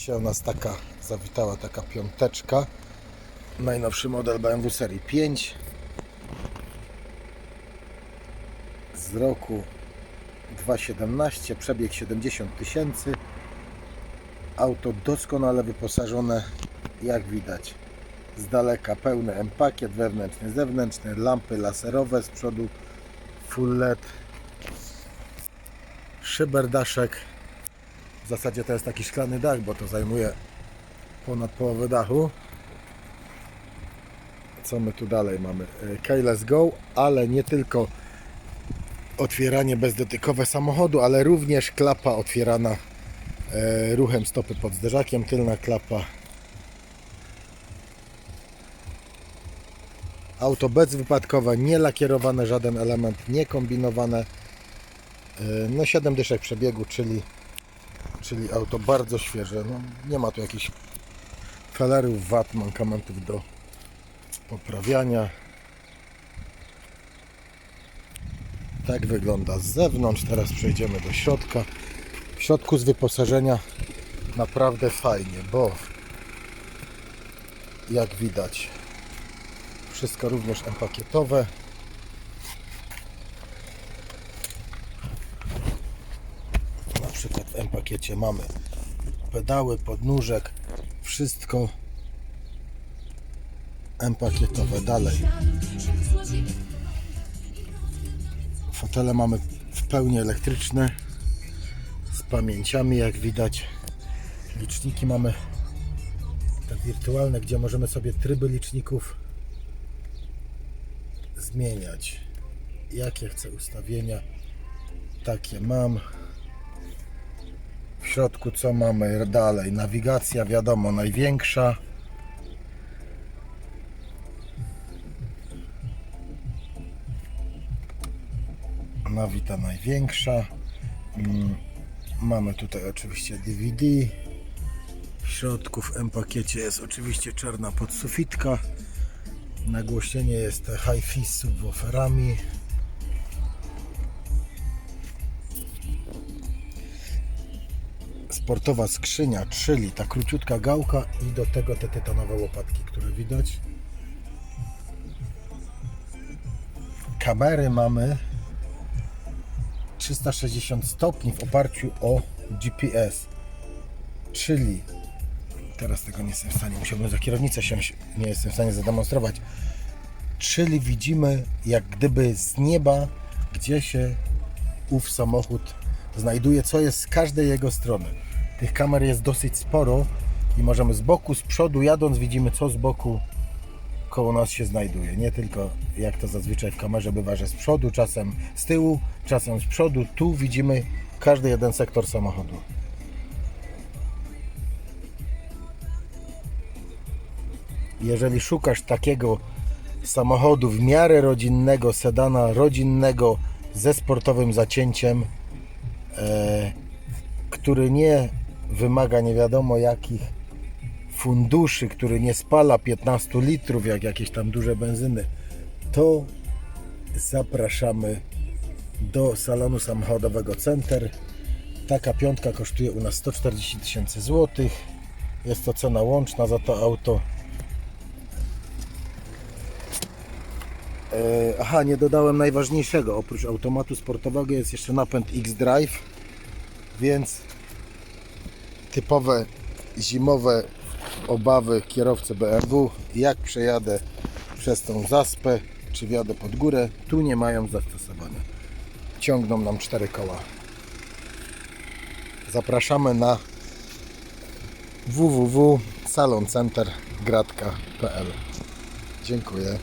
Dzisiaj u nas taka zawitała taka piąteczka. Najnowszy model BMW serii 5 z roku 2017, przebieg 70 tysięcy. Auto doskonale wyposażone, jak widać. Z daleka pełny M-pakiet wewnętrzny, zewnętrzny, lampy laserowe z przodu, full LED, szyberdaszek. Zasadzie to jest taki szklany dach, bo to zajmuje ponad połowę dachu. Co my tu dalej mamy? E, Keyless Go, ale nie tylko otwieranie bezdotykowe samochodu, ale również klapa otwierana e, ruchem stopy pod zderzakiem, tylna klapa. Auto bezwypadkowe, nie lakierowane żaden element, nie kombinowane. E, No 7 dyszek przebiegu, czyli, czyli auto bardzo świeże. No, nie ma tu jakichś felerów, wad, mankamentów do poprawiania. Tak wygląda z zewnątrz. Teraz przejdziemy do środka. W środku z wyposażenia naprawdę fajnie, bo jak widać wszystko również M-pakietowe. Przykład w M-pakiecie mamy pedały, podnóżek, wszystko M-pakietowe. Dalej Fotele mamy w pełni elektryczne z pamięciami, jak widać. Liczniki mamy te wirtualne, gdzie możemy sobie tryby liczników zmieniać. Jakie chcę ustawienia, takie mam. Środku co mamy dalej? Nawigacja, wiadomo, największa. Nawita największa. Mm, Mamy tutaj oczywiście DVD. W środku w M-pakiecie jest oczywiście czarna podsufitka. Nagłośnienie jest hi-fi z subwooferami. Sportowa skrzynia, czyli ta króciutka gałka i do tego te tytanowe łopatki, które widać. Kamery mamy 360 stopni w oparciu o GPS. Czyli teraz tego nie jestem w stanie, musiałbym za kierownicę siąść, nie jestem w stanie zademonstrować. Czyli widzimy jak gdyby z nieba, gdzie się ów samochód znajduje, co jest z każdej jego strony. Tych kamer jest dosyć sporo i możemy z boku, z przodu jadąc widzimy co z boku koło nas się znajduje. Nie tylko jak to zazwyczaj w kamerze bywa, że z przodu, czasem z tyłu, czasem z przodu. Tu widzimy każdy jeden sektor samochodu. Jeżeli szukasz takiego samochodu w miarę rodzinnego, sedana rodzinnego ze sportowym zacięciem, e, który nie wymaga nie wiadomo jakich funduszy, który nie spala 15 litrów jak jakieś tam duże benzyny, to zapraszamy do salonu samochodowego Center. Taka piątka kosztuje u nas 140 tysięcy złotych. Jest to cena łączna za to auto. E, Aha, nie dodałem najważniejszego. Oprócz automatu sportowego jest jeszcze napęd X-Drive, więc typowe zimowe obawy kierowcy BMW, jak przejadę przez tą zaspę, czy wjadę pod górę, tu nie mają zastosowania. Ciągną nam cztery koła. Zapraszamy na www.saloncenter.gratka.pl Dziękuję.